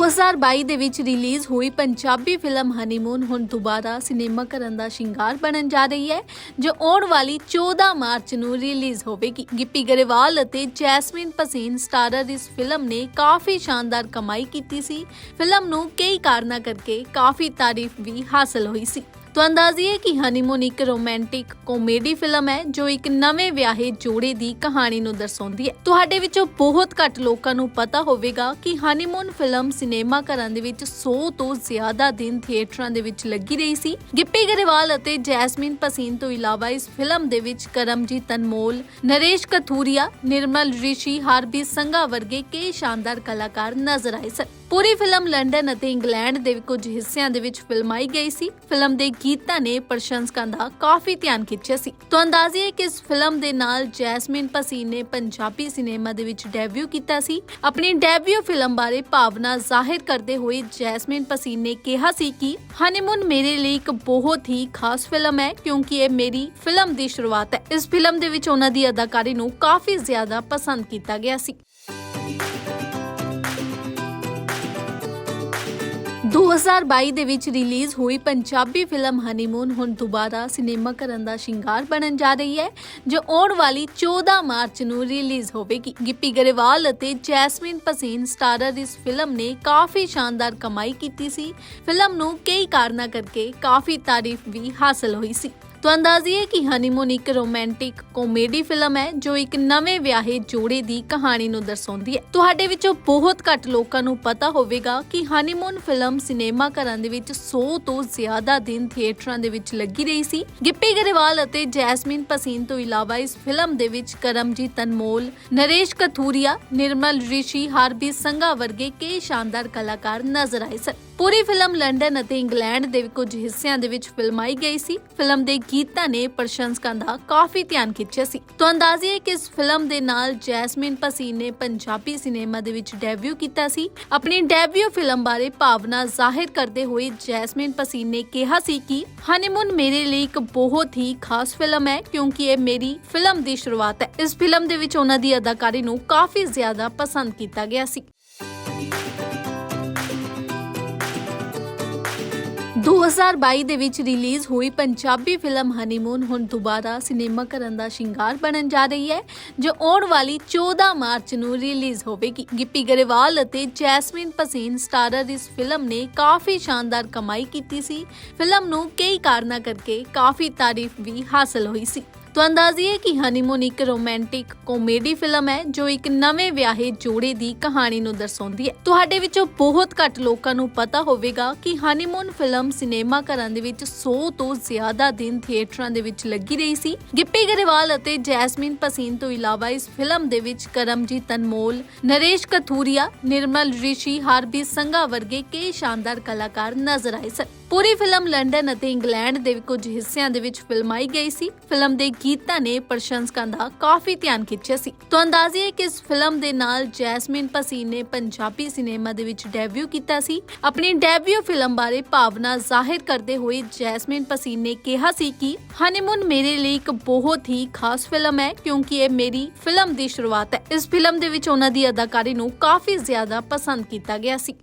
2022 ਦੇ ਵਿੱਚ ਰਿਲੀਜ਼ ਹੋਈ ਪੰਜਾਬੀ ਫਿਲਮ ਹਨੀਮੂਨ ਹੁਣ ਦੁਬਾਰਾ ਸਿਨੇਮਾ ਘਰਾਂ ਦਾ ਸ਼ਿੰਗਾਰ ਬਣਨ ਜਾ ਰਹੀ ਹੈ, ਜੋ ਆਉਣ ਵਾਲੀ 14 ਮਾਰਚ ਨੂੰ ਰਿਲੀਜ਼ ਹੋਵੇਗੀ। ਗਿੱਪੀ ਗਰੇਵਾਲ ਅਤੇ ਜੈਸਮੀਨ ਪਸੀਨ ਸਟਾਰਰ ਇਸ ਫਿਲਮ ਨੇ ਕਾਫੀ ਸ਼ਾਨਦਾਰ ਕਮਾਈ ਕੀਤੀ ਸੀ। ਫਿਲਮ ਨੂੰ ਕਈ ਕਾਰਨਾਂ ਕਰਕੇ ਕਾਫੀ ਤਾਰੀਫ ਵੀ ਹਾਸਲ ਹੋਈ ਸੀ। ਤੋਂ ਅੰਦਾਜ਼ੀਏ ਕਿ ਹਨੀਮੂਨ ਇੱਕ ਰੋਮਾਂਟਿਕ ਕਾਮੇਡੀ ਫਿਲਮ ਹੈ, ਜੋ ਇੱਕ ਨਵੇਂ ਵਿਆਹੇ ਜੋੜੇ ਦੀ ਕਹਾਣੀ ਨੂੰ ਦਰਸਾਉਂਦੀ ਹੈ। ਤੁਹਾਡੇ ਵਿੱਚੋਂ ਬਹੁਤ ਘੱਟ ਲੋਕਾਂ ਨੂੰ ਪਤਾ ਹੋਵੇਗਾ ਕਿ ਹਨੀਮੂਨ ਫਿਲਮ ਸਿਨੇਮਾ ਘਰਾਂ ਦੇ ਵਿੱਚ 100 ਤੋਂ ਜ਼ਿਆਦਾ ਦਿਨ ਥੀਏਟਰਾਂ ਦੇ ਵਿੱਚ ਲੱਗੀ ਰਹੀ ਸੀ। ਗਿੱਪੀ ਗਰੇਵਾਲ ਅਤੇ ਜੈਸਮੀਨ ਪਸੀਨ ਤੋਂ ਇਲਾਵਾ ਇਸ ਫਿਲਮ ਦੇ ਵਿੱਚ ਕਰਮਜੀਤ ਤਨਮੋਲ ਨਰੇਸ਼ ਕਥੂਰੀਆ, ਨਿਰਮਲ ਰਿਸ਼ੀ ਹਾਰਬੀ ਸੰਘਾ ਵਰਗੇ ਕਈ ਸ਼ਾਨਦਾਰ ਕਲਾਕਾਰ ਨਜ਼ਰ ਆਏ ਸਨ। ਪੂਰੀ ਫਿਲਮ ਲੰਡਨ ਅਤੇ ਇੰਗਲੈਂਡ ਦੇ ਕੁਝ ਹਿੱਸਿਆਂ ਦੇ ਵਿੱਚ ਫਿਲਮਾਈ ਗਈ ਸੀ। ਫਿਲਮ ਦੇ ਗੀਤਾਂ ਨੇ ਪ੍ਰਸ਼ੰਸਕਾਂ ਦਾ ਕਾਫੀ ਧਿਆਨ ਖਿੱਚਿਆ ਸੀ। ਤੋਂ ਅੰਦਾਜ਼ੇ ਹੈ ਕਿ ਇਸ ਫਿਲਮ ਦੇ ਨਾਲ ਜੈਸਮਿਨ ਪਸੀਨ ਨੇ ਪੰਜਾਬੀ ਸਿਨੇਮਾ ਦੇ ਵਿੱਚ ਡੈਬਿਊ ਕੀਤਾ ਸੀ। ਆਪਣੀ ਡੈਬਿਊ ਫਿਲਮ ਬਾਰੇ ਭਾਵਨਾ ਜ਼ਾਹਿਰ ਕਰਦੇ ਹੋਏ ਜੈਸਮਿਨ ਪਸੀਨ ਨੇ ਕਿਹਾ ਸੀ ਕਿ ਹਨੀਮੂਨ ਮੇਰੇ ਲਈ ਇੱਕ ਬਹੁਤ ਹੀ ਖਾਸ ਫਿਲਮ ਹੈ, ਕਿਉਂਕਿ ਇਹ ਮੇਰੀ ਫਿਲਮ ਦੀ ਸ਼ੁਰੂਆਤ ਹੈ। ਇਸ ਫਿਲਮ ਦੇ ਵਿੱਚ ਉਹਨਾਂ ਦੀ ਅਦਾਕਾਰੀ ਨੂੰ ਕਾਫੀ ਜ਼ਿਆਦਾ ਪਸੰਦ ਕੀਤਾ ਗਿਆ ਸੀ। 2022 ਦੇ ਵਿੱਚ ਰਿਲੀਜ਼ ਹੋਈ ਪੰਜਾਬੀ ਫਿਲਮ ਹਨੀਮੂਨ ਹੁਣ ਦੁਬਾਰਾ ਸਿਨੇਮਾ ਕਰਨ ਦਾ ਸ਼ਿੰਗਾਰ ਬਣਨ ਜਾ ਰਹੀ ਹੈ, ਜੋ ਆਉਣ ਵਾਲੀ 14 ਮਾਰਚ ਨੂੰ ਰਿਲੀਜ਼ ਹੋਵੇਗੀ। ਗਿੱਪੀ ਗਰੇਵਾਲ ਅਤੇ ਜੈਸਮੀਨ ਪਸੀਨ ਸਟਾਰਰ ਇਸ ਫਿਲਮ ਨੇ ਕਾਫੀ ਸ਼ਾਨਦਾਰ ਕਮਾਈ ਕੀਤੀ ਸੀ। ਫਿਲਮ ਨੂੰ ਕਈ ਕਾਰਨਾਂ ਕਰਕੇ ਕਾਫੀ ਤਾਰੀਫ ਵੀ ਹਾਸਲ ਹੋਈ ਸੀ। ਤੋਂ ਅੰਦਾਜ਼ੀਏ ਕਿ ਹਨੀਮੂਨ ਇੱਕ ਰੋਮਾਂਟਿਕ ਕਾਮੇਡੀ ਫਿਲਮ ਹੈ, ਜੋ ਇੱਕ ਨਵੇਂ ਵਿਆਹੇ ਜੋੜੇ ਦੀ ਕਹਾਣੀ ਨੂੰ ਦਰਸਾਉਂਦੀ ਹੈ। ਤੁਹਾਡੇ ਵਿੱਚੋਂ ਬਹੁਤ ਘੱਟ ਲੋਕਾਂ ਨੂੰ ਪਤਾ ਹੋਵੇਗਾ ਕਿ ਹਨੀਮੂਨ ਫਿਲਮ ਸਿਨੇਮਾ ਘਰਾਂ ਦੇ ਵਿੱਚ 100 ਤੋਂ ਜ਼ਿਆਦਾ ਦਿਨ ਥੀਏਟਰਾਂ ਦੇ ਵਿੱਚ ਲੱਗੀ ਰਹੀ ਸੀ। ਗਿੱਪੀ ਗਰੇਵਾਲ ਅਤੇ ਜੈਸਮੀਨ ਪਸੀਨ ਤੋਂ ਇਲਾਵਾ ਇਸ ਫਿਲਮ ਦੇ ਵਿੱਚ ਕਰਮਜੀਤ ਅਨਮੋਲ, ਨਰੇਸ਼ ਕਥੂਰੀਆ, ਨਿਰਮਲ ਰਿਸ਼ੀ ਹਾਰਬੀ ਸੰਘਾ ਵਰਗੇ ਕਈ ਸ਼ਾਨਦਾਰ ਕਲਾਕਾਰ ਨਜ਼ਰ ਆਏ ਸਨ। ਪੂਰੀ ਫਿਲਮ ਲੰਡਨ ਅਤੇ ਇੰਗਲੈਂਡ ਦੇ ਕੁਝ ਹਿੱਸਿਆਂ ਦੇ ਵਿੱਚ ਫਿਲਮਾਈ ਗਈ ਸੀ। ਫਿਲਮ ਦੇ ਗੀਤਾਂ ਨੇ ਪ੍ਰਸ਼ੰਸਕਾਂ ਦਾ ਕਾਫੀ ਧਿਆਨ ਖਿੱਚਿਆ ਸੀ। ਤੋਂ ਅੰਦਾਜ਼ੇ ਕਿ ਇਸ ਫਿਲਮ ਦੇ ਨਾਲ ਜੈਸਮਿਨ ਪਸੀਨ ਨੇ ਪੰਜਾਬੀ ਸਿਨੇਮਾ ਦੇ ਵਿੱਚ ਡੈਬਿਊ ਕੀਤਾ ਸੀ। ਆਪਣੀ ਡੈਬਿਊ ਫਿਲਮ ਬਾਰੇ ਭਾਵਨਾ ਜ਼ਾਹਿਰ ਕਰਦੇ ਹੋਏ ਜੈਸਮਿਨ ਪਸੀਨ ਨੇ ਕਿਹਾ ਸੀ ਕਿ ਹਨੀਮੂਨ ਮੇਰੇ ਲਈ ਇੱਕ ਬਹੁਤ ਹੀ ਖਾਸ ਫਿਲਮ ਹੈ, ਕਿਉਂਕਿ ਇਹ ਮੇਰੀ ਫਿਲਮ ਦੀ ਸ਼ੁਰੂਆਤ ਹੈ। ਇਸ ਫਿਲਮ ਦੇ ਵਿੱਚ ਉਹਨਾਂ ਦੀ ਅਦਾਕਾਰੀ ਨੂੰ ਕਾਫੀ ਜ਼ਿਆਦਾ ਪਸੰਦ ਕੀਤਾ ਗਿਆ ਸੀ। 2022 ਦੇ ਵਿੱਚ ਰਿਲੀਜ਼ ਹੋਈ ਪੰਜਾਬੀ ਫਿਲਮ ਹਨੀਮੂਨ ਹੁਣ ਦੁਬਾਰਾ ਸਿਨੇਮਾ ਘਰਾਂ ਦਾ ਸ਼ਿੰਗਾਰ ਬਣਨ ਜਾ ਰਹੀ ਹੈ, ਜੋ ਆਉਣ ਵਾਲੀ 14 ਮਾਰਚ ਨੂੰ ਰਿਲੀਜ਼ ਹੋਵੇਗੀ। ਗਿੱਪੀ ਗਰੇਵਾਲ ਅਤੇ ਜੈਸਮੀਨ ਪਸੀਨ ਸਟਾਰਰ ਇਸ ਫਿਲਮ ਨੇ ਕਾਫੀ ਸ਼ਾਨਦਾਰ ਕਮਾਈ ਕੀਤੀ ਸੀ। ਫਿਲਮ ਨੂੰ ਕਈ ਕਾਰਨਾਂ ਕਰਕੇ ਕਾਫੀ ਤਾਰੀਫ ਵੀ ਹਾਸਲ ਹੋਈ ਸੀ। ਤੋਂ ਅੰਦਾਜ਼ੀਏ ਕਿ ਹਨੀਮੂਨ ਇੱਕ ਰੋਮਾਂਟਿਕ ਕਾਮੇਡੀ ਫਿਲਮ ਹੈ, ਜੋ ਇੱਕ ਨਵੇਂ ਵਿਆਹੇ ਜੋੜੇ ਦੀ ਕਹਾਣੀ ਨੂੰ ਦਰਸਾਉਂਦੀ ਹੈ। ਤੁਹਾਡੇ ਵਿੱਚੋਂ ਬਹੁਤ ਘੱਟ ਲੋਕਾਂ ਨੂੰ ਪਤਾ ਹੋਵੇਗਾ ਕਿ ਹਨੀਮੂਨ ਫਿਲਮ ਸਿਨੇਮਾ ਘਰਾਂ ਦੇ ਵਿੱਚ 100 ਤੋਂ ਜ਼ਿਆਦਾ ਦਿਨ ਥੀਏਟਰਾਂ ਦੇ ਵਿੱਚ ਲੱਗੀ ਰਹੀ ਸੀ। ਗਿੱਪੀ ਗਰੇਵਾਲ ਅਤੇ ਜੈਸਮੀਨ ਪਸੀਨ ਤੋਂ ਇਲਾਵਾ ਇਸ ਫਿਲਮ ਦੇ ਵਿੱਚ ਕਰਮਜੀਤ ਤਨਮੋਲ ਨਰੇਸ਼ ਕਥੂਰੀਆ, ਨਿਰਮਲ ਰਿਸ਼ੀ ਹਾਰਬੀ ਸੰਘਾ ਵਰਗੇ ਕਈ ਸ਼ਾਨਦਾਰ ਕਲਾਕਾਰ ਨਜ਼ਰ ਆਏ ਸਨ। ਪੂਰੀ ਫਿਲਮ ਲੰਡਨ ਅਤੇ ਇੰਗਲੈਂਡ ਦੇ ਕੁਝ ਹਿੱਸਿਆਂ ਦੇ ਵਿੱਚ ਫਿਲਮਾਈ ਗਈ ਸੀ। ਫਿਲਮ ਦੇ ਗੀਤਾਂ ਨੇ ਪ੍ਰਸ਼ੰਸਕਾਂ ਦਾ ਕਾਫੀ ਧਿਆਨ ਖਿੱਚਿਆ ਸੀ। ਤੋਂ ਅੰਦਾਜ਼ੇ ਹੈ ਕਿ ਇਸ ਫਿਲਮ ਦੇ ਨਾਲ ਜੈਸਮਿਨ ਪਸੀਨ ਨੇ ਪੰਜਾਬੀ ਸਿਨੇਮਾ ਦੇ ਵਿੱਚ ਡੈਬਿਊ ਕੀਤਾ ਸੀ। ਆਪਣੀ ਡੈਬਿਊ ਫਿਲਮ ਬਾਰੇ ਭਾਵਨਾ ਜ਼ਾਹਿਰ ਕਰਦੇ ਹੋਏ ਜੈਸਮਿਨ ਪਸੀਨ ਨੇ ਕਿਹਾ ਸੀ ਕਿ ਹਨੀਮੂਨ ਮੇਰੇ ਲਈ ਇੱਕ ਬਹੁਤ ਹੀ ਖਾਸ ਫਿਲਮ ਹੈ, ਕਿਉਂਕਿ ਇਹ ਮੇਰੀ ਫਿਲਮ ਦੀ ਸ਼ੁਰੂਆਤ ਹੈ। ਇਸ ਫਿਲਮ ਦੇ ਵਿੱਚ ਉਹਨਾਂ ਦੀ ਅਦਾਕਾਰੀ ਨੂੰ ਕਾਫੀ ਜ਼ਿਆਦਾ ਪਸੰਦ ਕੀਤਾ ਗਿਆ ਸੀ।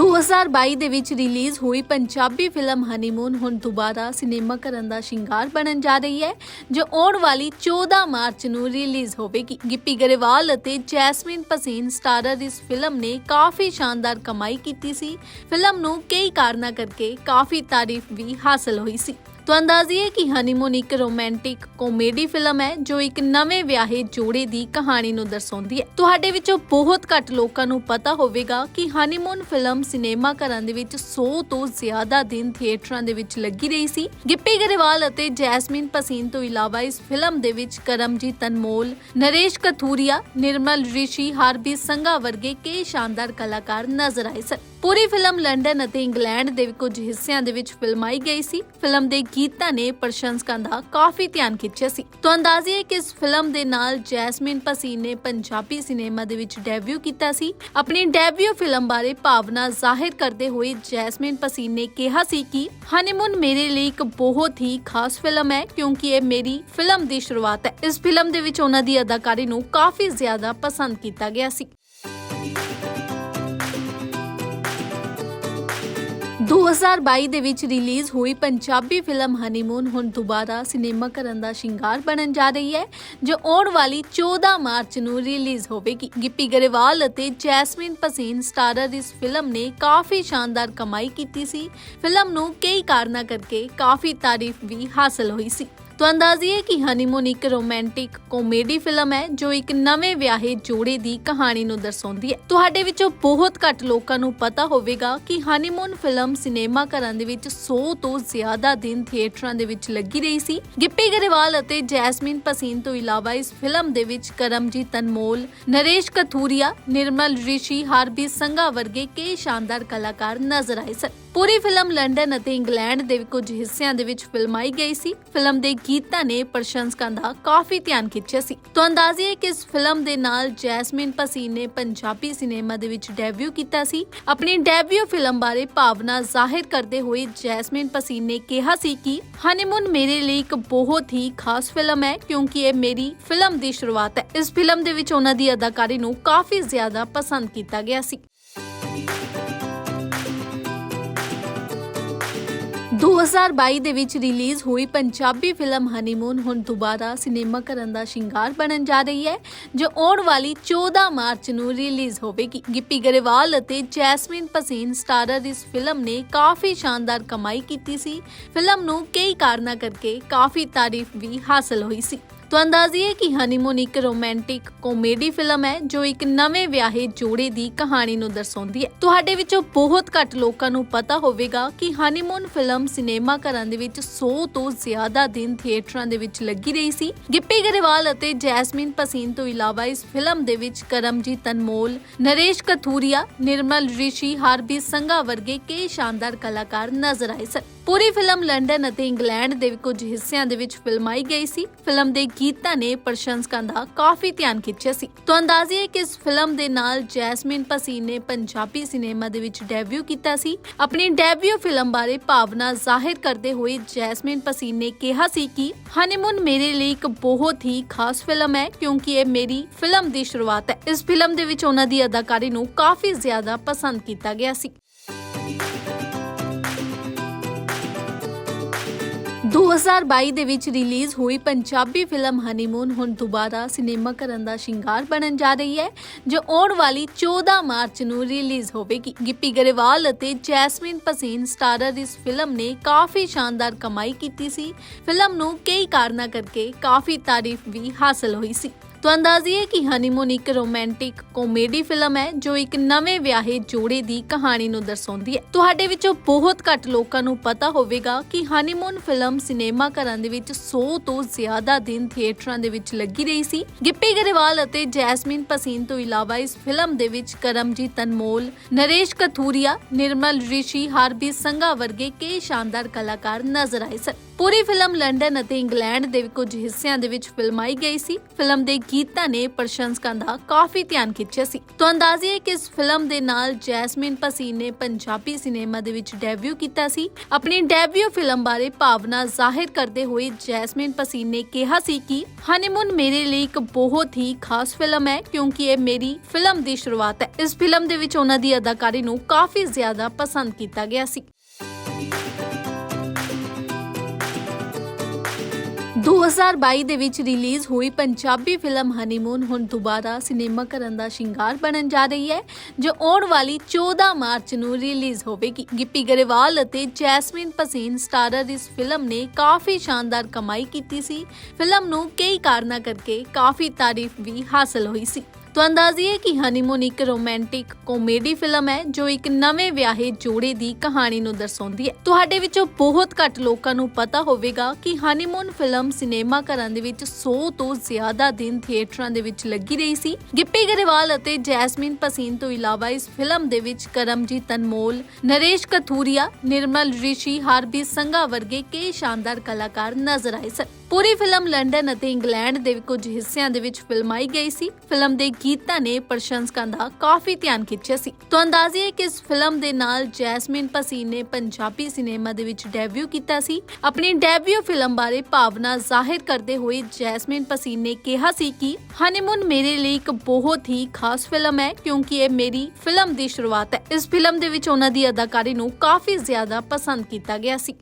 2022 ਦੇ ਵਿੱਚ ਰਿਲੀਜ਼ ਹੋਈ ਪੰਜਾਬੀ ਫਿਲਮ ਹਨੀਮੂਨ ਹੁਣ ਦੁਬਾਰਾ ਸਿਨੇਮਾ ਘਰਾਂ ਦਾ ਸ਼ਿੰਗਾਰ ਬਣਨ ਜਾ ਰਹੀ ਹੈ, ਜੋ ਆਉਣ ਵਾਲੀ 14 ਮਾਰਚ ਨੂੰ ਰਿਲੀਜ਼ ਹੋਵੇਗੀ। ਗਿੱਪੀ ਗਰੇਵਾਲ ਅਤੇ ਜੈਸਮੀਨ ਪਸੀਨ ਸਟਾਰਰ ਇਸ ਫਿਲਮ ਨੇ ਕਾਫੀ ਸ਼ਾਨਦਾਰ ਕਮਾਈ ਕੀਤੀ ਸੀ। ਫਿਲਮ ਨੂੰ ਕਈ ਕਾਰਨਾਂ ਕਰਕੇ ਕਾਫੀ ਤਾਰੀਫ ਵੀ ਹਾਸਲ ਹੋਈ ਸੀ। ਤੁਹਾਨੂੰ ਤੋਂ ਅੰਦਾਜ਼ੀਏ ਕਿ ਹਨੀਮੂਨ ਇੱਕ ਰੋਮਾਂਟਿਕ ਕਾਮੇਡੀ ਫਿਲਮ ਹੈ, ਜੋ ਇੱਕ ਨਵੇਂ ਵਿਆਹੇ ਜੋੜੇ ਦੀ ਕਹਾਣੀ ਨੂੰ ਦਰਸਾਉਂਦੀ ਹੈ। ਤੁਹਾਡੇ ਵਿੱਚੋਂ ਬਹੁਤ ਘੱਟ ਲੋਕਾਂ ਨੂੰ ਪਤਾ ਹੋਵੇਗਾ ਕਿ ਹਨੀਮੂਨ ਫਿਲਮ ਸਿਨੇਮਾ ਘਰਾਂ ਦੇ ਵਿੱਚ 100 ਤੋਂ ਜ਼ਿਆਦਾ ਦਿਨ ਥੀਏਟਰਾਂ ਦੇ ਵਿੱਚ ਲੱਗੀ ਰਹੀ ਸੀ। ਗਿੱਪੀ ਗਰੇਵਾਲ ਅਤੇ ਜੈਸਮੀਨ ਪਸੀਨ ਤੋਂ ਇਲਾਵਾ ਇਸ ਫਿਲਮ ਦੇ ਵਿੱਚ ਕਰਮਜੀਤ ਅਨਮੋਲ, ਨਰੇਸ਼ ਕਥੂਰੀਆ, ਨਿਰਮਲ ਰਿਸ਼ੀ ਹਾਰਬੀ ਸੰਘਾ ਵਰਗੇ ਕਈ ਸ਼ਾਨਦਾਰ ਕਲਾਕਾਰ ਨਜ਼ਰ ਆਏ ਸਨ। ਪੂਰੀ ਫਿਲਮ ਲੰਡਨ ਅਤੇ ਇੰਗਲੈਂਡ ਦੇ ਕੁਝ ਹਿੱਸਿਆਂ ਦੇ ਵਿੱਚ ਫਿਲਮਾਈ ਗਈ ਸੀ। ਫਿਲਮ ਦੇ ਗੀਤਾਂ ਨੇ ਪ੍ਰਸ਼ੰਸਕਾਂ ਦਾ ਕਾਫੀ ਧਿਆਨ ਖਿੱਚਿਆ ਸੀ। ਤੋਂ ਅੰਦਾਜ਼ੇ ਹੈ ਕਿ ਇਸ ਫਿਲਮ ਦੇ ਨਾਲ ਜੈਸਮਿਨ ਪਸੀਨ ਨੇ ਪੰਜਾਬੀ ਸਿਨੇਮਾ ਦੇ ਵਿੱਚ ਡੈਬਿਊ ਕੀਤਾ ਸੀ। ਆਪਣੀ ਡੈਬਿਊ ਫਿਲਮ ਬਾਰੇ ਭਾਵਨਾ ਜ਼ਾਹਿਰ ਕਰਦੇ ਹੋਏ ਜੈਸਮਿਨ ਪਸੀਨ ਨੇ ਕਿਹਾ ਸੀ ਕਿ ਹਨੀਮੂਨ ਮੇਰੇ ਲਈ ਇੱਕ ਬਹੁਤ ਹੀ ਖਾਸ ਫਿਲਮ ਹੈ, ਕਿਉਂਕਿ ਇਹ ਮੇਰੀ ਫਿਲਮ ਦੀ ਸ਼ੁਰੂਆਤ ਹੈ। ਇਸ ਫਿਲਮ ਦੇ ਵਿੱਚ ਉਹਨਾਂ ਦੀ ਅਦਾਕਾਰੀ ਨੂੰ ਕਾਫੀ ਜ਼ਿਆਦਾ ਪਸੰਦ ਕੀਤਾ ਗਿਆ ਸੀ। 2022 ਦੇ ਵਿੱਚ ਰਿਲੀਜ਼ ਹੋਈ ਪੰਜਾਬੀ ਫਿਲਮ ਹਨੀਮੂਨ ਹੁਣ ਦੁਬਾਰਾ ਸਿਨੇਮਾ ਘਰਾਂ ਦਾ ਸ਼ਿੰਗਾਰ ਬਣਨ ਜਾ ਰਹੀ ਹੈ, ਜੋ ਆਉਣ ਵਾਲੀ 14 ਮਾਰਚ ਨੂੰ ਰਿਲੀਜ਼ ਹੋਵੇਗੀ। ਗਿੱਪੀ ਗਰੇਵਾਲ ਅਤੇ ਜੈਸਮੀਨ ਪਸੀਨ ਸਟਾਰਰ ਇਸ ਫਿਲਮ ਨੇ ਕਾਫੀ ਸ਼ਾਨਦਾਰ ਕਮਾਈ ਕੀਤੀ ਸੀ। ਫਿਲਮ ਨੂੰ ਕਈ ਕਾਰਨਾਂ ਕਰਕੇ ਕਾਫੀ ਤਾਰੀਫ ਵੀ ਹਾਸਲ ਹੋਈ ਸੀ। ਤੋਂ ਅੰਦਾਜ਼ੀਏ ਕਿ ਹਨੀਮੂਨ ਇੱਕ ਰੋਮਾਂਟਿਕ ਕਾਮੇਡੀ ਫਿਲਮ ਹੈ, ਜੋ ਇੱਕ ਨਵੇਂ ਵਿਆਹੇ ਜੋੜੇ ਦੀ ਕਹਾਣੀ ਨੂੰ ਦਰਸਾਉਂਦੀ ਹੈ। ਤੁਹਾਡੇ ਵਿੱਚੋਂ ਬਹੁਤ ਘੱਟ ਲੋਕਾਂ ਨੂੰ ਪਤਾ ਹੋਵੇਗਾ ਕਿ ਹਨੀਮੂਨ ਫਿਲਮ ਸਿਨੇਮਾ ਘਰਾਂ ਦੇ ਵਿੱਚ 100 ਤੋਂ ਜ਼ਿਆਦਾ ਦਿਨ ਥੀਏਟਰਾਂ ਦੇ ਵਿੱਚ ਲੱਗੀ ਰਹੀ ਸੀ। ਗਿੱਪੀ ਗਰੇਵਾਲ ਅਤੇ ਜੈਸਮੀਨ ਪਸੀਨ ਤੋਂ ਇਲਾਵਾ ਇਸ ਫਿਲਮ ਦੇ ਵਿੱਚ ਕਰਮਜੀਤ ਅਨਮੋਲ, ਨਰੇਸ਼ ਕਥੂਰੀਆ, ਨਿਰਮਲ ਰਿਸ਼ੀ ਹਾਰਬੀ ਸੰਘਾ ਵਰਗੇ ਕਈ ਸ਼ਾਨਦਾਰ ਕਲਾਕਾਰ ਨਜ਼ਰ ਆਏ ਸਨ। ਪੂਰੀ ਫਿਲਮ ਲੰਡਨ ਅਤੇ ਇੰਗਲੈਂਡ ਦੇ ਕੁਝ ਹਿੱਸਿਆਂ ਦੇ ਵਿੱਚ ਫਿਲਮਾਈ ਗਈ ਸੀ। ਫਿਲਮ ਦੇ ਗੀਤਾਂ ਨੇ ਪ੍ਰਸ਼ੰਸਕਾਂ ਦਾ ਕਾਫੀ ਧਿਆਨ ਖਿੱਚਿਆ ਸੀ। ਤੋਂ ਅੰਦਾਜ਼ੇ ਹੈ ਕਿ ਇਸ ਫਿਲਮ ਦੇ ਨਾਲ ਜੈਸਮਿਨ ਪਸੀਨ ਨੇ ਪੰਜਾਬੀ ਸਿਨੇਮਾ ਦੇ ਵਿੱਚ ਡੈਬਿਊ ਕੀਤਾ ਸੀ। ਆਪਣੀ ਡੈਬਿਊ ਫਿਲਮ ਬਾਰੇ ਭਾਵਨਾ ਜ਼ਾਹਿਰ ਕਰਦੇ ਹੋਏ ਜੈਸਮਿਨ ਪਸੀਨ ਨੇ ਕਿਹਾ ਸੀ ਕਿ ਹਨੀਮੂਨ ਮੇਰੇ ਲਈ ਇੱਕ ਬਹੁਤ ਹੀ ਖਾਸ ਫਿਲਮ ਹੈ, ਕਿਉਂਕਿ ਇਹ ਮੇਰੀ ਫਿਲਮ ਦੀ ਸ਼ੁਰੂਆਤ ਹੈ। ਇਸ ਫਿਲਮ ਦੇ ਵਿੱਚ ਉਹਨਾਂ ਦੀ ਅਦਾਕਾਰੀ ਨੂੰ ਕਾਫੀ ਜ਼ਿਆਦਾ ਪਸੰਦ ਕੀਤਾ ਗਿਆ ਸੀ। 2022 ਦੇ ਵਿੱਚ ਰਿਲੀਜ਼ ਹੋਈ ਪੰਜਾਬੀ ਫਿਲਮ ਹਨੀਮੂਨ ਹੁਣ ਦੁਬਾਰਾ ਸਿਨੇਮਾ ਕਰਨ ਦਾ ਸ਼ਿੰਗਾਰ ਬਣਨ ਜਾ ਰਹੀ ਹੈ, ਜੋ ਆਉਣ ਵਾਲੀ 14 ਮਾਰਚ ਨੂੰ ਰਿਲੀਜ਼ ਹੋਵੇਗੀ। ਗਿੱਪੀ ਗਰੇਵਾਲ ਅਤੇ ਜੈਸਮੀਨ ਪਸੀਨ ਸਟਾਰਰ ਇਸ ਫਿਲਮ ਨੇ ਕਾਫੀ ਸ਼ਾਨਦਾਰ ਕਮਾਈ ਕੀਤੀ ਸੀ। ਫਿਲਮ ਨੂੰ ਕਈ ਕਾਰਨਾਂ ਕਰਕੇ ਕਾਫੀ ਤਾਰੀਫ ਵੀ ਹਾਸਲ ਹੋਈ ਸੀ। ਤੁਹਾਨੂੰ ਤੋਂ ਅੰਦਾਜ਼ੀਏ ਕਿ ਹਨੀਮੂਨ ਇੱਕ ਰੋਮਾਂਟਿਕ ਕਾਮੇਡੀ ਫਿਲਮ ਹੈ, ਜੋ ਇੱਕ ਨਵੇਂ ਵਿਆਹੇ ਜੋੜੇ ਦੀ ਕਹਾਣੀ ਨੂੰ ਦਰਸਾਉਂਦੀ ਹੈ। ਤੁਹਾਡੇ ਵਿੱਚੋਂ ਬਹੁਤ ਘੱਟ ਲੋਕਾਂ ਨੂੰ ਪਤਾ ਹੋਵੇਗਾ ਕਿ ਹਨੀਮੂਨ ਫਿਲਮ ਸਿਨੇਮਾ ਘਰਾਂ ਦੇ ਵਿੱਚ 100 ਤੋਂ ਜ਼ਿਆਦਾ ਦਿਨ ਥੀਏਟਰਾਂ ਦੇ ਵਿੱਚ ਲੱਗੀ ਰਹੀ ਸੀ। ਗਿੱਪੀ ਗਰੇਵਾਲ ਅਤੇ ਜੈਸਮੀਨ ਪਸੀਨ ਤੋਂ ਇਲਾਵਾ ਇਸ ਫਿਲਮ ਦੇ ਵਿੱਚ ਕਰਮਜੀਤ ਅਨਮੋਲ, ਨਰੇਸ਼ ਕਥੂਰੀਆ, ਨਿਰਮਲ ਰਿਸ਼ੀ ਹਾਰਬੀ ਸੰਘਾ ਵਰਗੇ ਕਈ ਸ਼ਾਨਦਾਰ ਕਲਾਕਾਰ ਨਜ਼ਰ ਆਏ ਸਨ। ਪੂਰੀ ਫਿਲਮ ਲੰਡਨ ਅਤੇ ਇੰਗਲੈਂਡ ਦੇ ਕੁਝ ਹਿੱਸਿਆਂ ਦੇ ਵਿੱਚ ਫਿਲਮਾਈ ਗਈ ਸੀ। ਫਿਲਮ ਦੇ ਗੀਤਾਂ ਨੇ ਪ੍ਰਸ਼ੰਸਕਾਂ ਦਾ ਕਾਫੀ ਧਿਆਨ ਖਿੱਚਿਆ ਸੀ। ਤੋਂ ਅੰਦਾਜ਼ੇ ਕਿ ਇਸ ਫਿਲਮ ਦੇ ਨਾਲ ਜੈਸਮਿਨ ਪਸੀਨ ਨੇ ਪੰਜਾਬੀ ਸਿਨੇਮਾ ਦੇ ਵਿੱਚ ਡੈਬਿਊ ਕੀਤਾ ਸੀ। ਆਪਣੀ ਡੈਬਿਊ ਫਿਲਮ ਬਾਰੇ ਭਾਵਨਾ ਜ਼ਾਹਿਰ ਕਰਦੇ ਹੋਏ ਜੈਸਮਿਨ ਪਸੀਨ ਨੇ ਕਿਹਾ ਸੀ ਕਿ ਹਨੀਮੂਨ ਮੇਰੇ ਲਈ ਇੱਕ ਬਹੁਤ ਹੀ ਖਾਸ ਫਿਲਮ ਹੈ, ਕਿਉਂਕਿ ਇਹ ਮੇਰੀ ਫਿਲਮ ਦੀ ਸ਼ੁਰੂਆਤ ਹੈ। ਇਸ ਫਿਲਮ ਦੇ ਵਿੱਚ ਉਹਨਾਂ ਦੀ ਅਦਾਕਾਰੀ ਨੂੰ ਕਾਫੀ ਜ਼ਿਆਦਾ ਪਸੰਦ ਕੀਤਾ ਗਿਆ ਸੀ। 2022 ਦੇ ਵਿੱਚ ਰਿਲੀਜ਼ ਹੋਈ ਪੰਜਾਬੀ ਫਿਲਮ ਹਨੀਮੂਨ ਹੁਣ ਦੁਬਾਰਾ ਸਿਨੇਮਾ ਕਰਨ ਦਾ ਸ਼ਿੰਗਾਰ ਬਣਨ ਜਾ ਰਹੀ ਹੈ, ਜੋ ਆਉਣ ਵਾਲੀ 14 ਮਾਰਚ ਨੂੰ ਰਿਲੀਜ਼ ਹੋਵੇਗੀ। ਗਿੱਪੀ ਗਰੇਵਾਲ ਅਤੇ ਜੈਸਮੀਨ ਪਸੀਨ ਸਟਾਰਰ ਇਸ ਫਿਲਮ ਨੇ ਕਾਫੀ ਸ਼ਾਨਦਾਰ ਕਮਾਈ ਕੀਤੀ ਸੀ। ਫਿਲਮ ਨੂੰ ਕਈ ਕਾਰਨਾਂ ਕਰਕੇ ਕਾਫੀ ਤਾਰੀਫ ਵੀ ਹਾਸਲ ਹੋਈ ਸੀ। ਤੋਂ ਅੰਦਾਜ਼ੀਏ ਕਿ ਹਨੀਮੂਨ ਇੱਕ ਰੋਮਾਂਟਿਕ ਕਾਮੇਡੀ ਫਿਲਮ ਹੈ, ਜੋ ਇੱਕ ਨਵੇਂ ਵਿਆਹੇ ਜੋੜੇ ਦੀ ਕਹਾਣੀ ਨੂੰ ਦਰਸਾਉਂਦੀ ਹੈ। ਤੁਹਾਡੇ ਵਿੱਚੋਂ ਬਹੁਤ ਘੱਟ ਲੋਕਾਂ ਨੂੰ ਪਤਾ ਹੋਵੇਗਾ ਕਿ ਹਨੀਮੂਨ ਫਿਲਮ ਸਿਨੇਮਾ ਘਰਾਂ ਦੇ ਵਿੱਚ 100 ਤੋਂ ਜ਼ਿਆਦਾ ਦਿਨ ਥੀਏਟਰਾਂ ਦੇ ਵਿੱਚ ਲੱਗੀ ਰਹੀ ਸੀ। ਗਿੱਪੀ ਗਰੇਵਾਲ ਅਤੇ ਜੈਸਮੀਨ ਪਸੀਨ ਤੋਂ ਇਲਾਵਾ ਇਸ ਫਿਲਮ ਦੇ ਵਿੱਚ ਕਰਮਜੀਤ ਅਨਮੋਲ, ਨਰੇਸ਼ ਕਥੂਰੀਆ, ਨਿਰਮਲ ਰਿਸ਼ੀ, ਹਾਰਬੀ ਸੰਘਾ ਵਰਗੇ ਕਈ ਸ਼ਾਨਦਾਰ ਕਲਾਕਾਰ ਨਜ਼ਰ ਆਏ ਸਨ। ਪੂਰੀ ਫਿਲਮ ਲੰਡਨ ਅਤੇ ਇੰਗਲੈਂਡ ਦੇ ਕੁਝ ਹਿੱਸਿਆਂ ਦੇ ਵਿੱਚ ਫਿਲਮਾਈ ਗਈ ਸੀ। ਫਿਲਮ ਦੇ ਗੀਤਾਂ ਨੇ ਪ੍ਰਸ਼ੰਸਕਾਂ ਦਾ ਕਾਫੀ ਧਿਆਨ ਖਿੱਚਿਆ ਸੀ। ਤੋਂ ਅੰਦਾਜ਼ੇ ਕਿ ਇਸ ਫਿਲਮ ਦੇ ਨਾਲ ਜੈਸਮਿਨ ਪਸੀਨ ਨੇ ਪੰਜਾਬੀ ਸਿਨੇਮਾ ਦੇ ਵਿੱਚ ਡੈਬਿਊ ਕੀਤਾ ਸੀ। ਆਪਣੀ ਡੈਬਿਊ ਫਿਲਮ ਬਾਰੇ ਭਾਵਨਾ ਜ਼ਾਹਿਰ ਕਰਦੇ ਹੋਏ ਜੈਸਮਿਨ ਪਸੀਨ ਨੇ ਕਿਹਾ ਸੀ ਕਿ ਹਨੀਮੂਨ ਮੇਰੇ ਲਈ ਇੱਕ ਬਹੁਤ ਹੀ ਖਾਸ ਫਿਲਮ ਹੈ, ਕਿਉਂਕਿ ਇਹ ਮੇਰੀ ਫਿਲਮ ਦੀ ਸ਼ੁਰੂਆਤ ਹੈ। ਇਸ ਫਿਲਮ ਦੇ ਵਿੱਚ ਉਹਨਾਂ ਦੀ ਅਦਾਕਾਰੀ ਨੂੰ ਕਾਫੀ ਜ਼ਿਆਦਾ ਪਸੰਦ ਕੀਤਾ ਗਿਆ ਸੀ। 2022 ਦੇ ਵਿੱਚ ਰਿਲੀਜ਼ ਹੋਈ ਪੰਜਾਬੀ ਫਿਲਮ ਹਨੀਮੂਨ ਹੁਣ ਦੁਬਾਰਾ ਸਿਨੇਮਾ ਘਰਾਂ ਦਾ ਸ਼ਿੰਗਾਰ ਬਣਨ ਜਾ ਰਹੀ ਹੈ, ਜੋ ਆਉਣ ਵਾਲੀ 14 ਮਾਰਚ ਨੂੰ ਰਿਲੀਜ਼ ਹੋਵੇਗੀ। ਗਿੱਪੀ ਗਰੇਵਾਲ ਅਤੇ ਜੈਸਮੀਨ ਪਸੀਨ ਸਟਾਰਰ ਇਸ ਫਿਲਮ ਨੇ ਕਾਫੀ ਸ਼ਾਨਦਾਰ ਕਮਾਈ ਕੀਤੀ ਸੀ। ਫਿਲਮ ਨੂੰ ਕਈ ਕਾਰਨਾਂ ਕਰਕੇ ਕਾਫੀ ਤਾਰੀਫ ਵੀ ਹਾਸਲ ਹੋਈ ਸੀ। ਤਾਂ ਅੰਦਾਜ਼ੀਏ ਕਿ ਹਨੀਮੂਨ ਇੱਕ ਰੋਮਾਂਟਿਕ ਕਾਮੇਡੀ ਫਿਲਮ ਹੈ, ਜੋ ਇੱਕ ਨਵੇਂ ਵਿਆਹੇ ਜੋੜੇ ਦੀ ਕਹਾਣੀ ਨੂੰ ਦਰਸਾਉਂਦੀ ਹੈ। ਤੁਹਾਡੇ ਵਿੱਚੋਂ ਬਹੁਤ ਘੱਟ ਲੋਕਾਂ ਨੂੰ ਪਤਾ ਹੋਵੇਗਾ ਕਿ ਹਨੀਮੂਨ ਫਿਲਮ ਸਿਨੇਮਾ ਘਰਾਂ ਦੇ ਵਿੱਚ 100 ਤੋਂ ਜ਼ਿਆਦਾ ਦਿਨ ਥੀਏਟਰਾਂ ਦੇ ਵਿੱਚ ਲੱਗੀ ਰਹੀ ਸੀ। ਗਿੱਪੀ ਗਰੇਵਾਲ ਅਤੇ ਜੈਸਮੀਨ ਪਸੀਨ ਤੋਂ ਇਲਾਵਾ ਇਸ ਫਿਲਮ ਦੇ ਵਿੱਚ ਕਰਮਜੀਤ ਤਨਮੋਲ ਨਰੇਸ਼ ਕਥੂਰੀਆ, ਨਿਰਮਲ ਰਿਸ਼ੀ ਹਾਰਬੀ ਸੰਘਾ ਵਰਗੇ ਕਈ ਸ਼ਾਨਦਾਰ ਕਲਾਕਾਰ ਨਜ਼ਰ ਆਏ ਸਨ। ਪੂਰੀ ਫਿਲਮ ਲੰਡਨ ਅਤੇ ਇੰਗਲੈਂਡ ਦੇ ਕੁਝ ਹਿੱਸਿਆਂ ਦੇ ਵਿੱਚ ਫਿਲਮਾਈ ਗਈ ਸੀ। ਫਿਲਮ ਦੇ ਗੀਤਾਂ ਨੇ ਪ੍ਰਸ਼ੰਸਕਾਂ ਦਾ ਕਾਫੀ ਧਿਆਨ ਖਿੱਚਿਆ ਸੀ। ਤਾਂ ਅੰਦਾਜ਼ੇ ਹੈ ਕਿ ਇਸ ਫਿਲਮ ਦੇ ਨਾਲ ਜੈਸਮਿਨ ਪਸੀਨ ਨੇ ਪੰਜਾਬੀ ਸਿਨੇਮਾ ਦੇ ਵਿੱਚ ਡੈਬਿਊ ਕੀਤਾ ਸੀ। ਆਪਣੀ ਡੈਬਿਊ ਫਿਲਮ ਬਾਰੇ ਭਾਵਨਾ ਜ਼ਾਹਿਰ ਕਰਦੇ ਹੋਏ ਜੈਸਮਿਨ ਪਸੀਨ ਨੇ ਕਿਹਾ ਸੀ ਕਿ ਹਨੀਮੂਨ ਮੇਰੇ ਲਈ ਇੱਕ ਬਹੁਤ ਹੀ ਖਾਸ ਫਿਲਮ ਹੈ, ਕਿਉਂਕਿ ਇਹ ਮੇਰੀ ਫਿਲਮ ਦੀ ਸ਼ੁਰੂਆਤ ਹੈ। ਇਸ ਫਿਲਮ ਦੇ ਵਿੱਚ ਉਹਨਾਂ ਦੀ ਅਦਾਕਾਰੀ ਨੂੰ ਕਾਫੀ ਜ਼ਿਆਦਾ ਪਸੰਦ ਕੀਤਾ ਗਿਆ ਸੀ।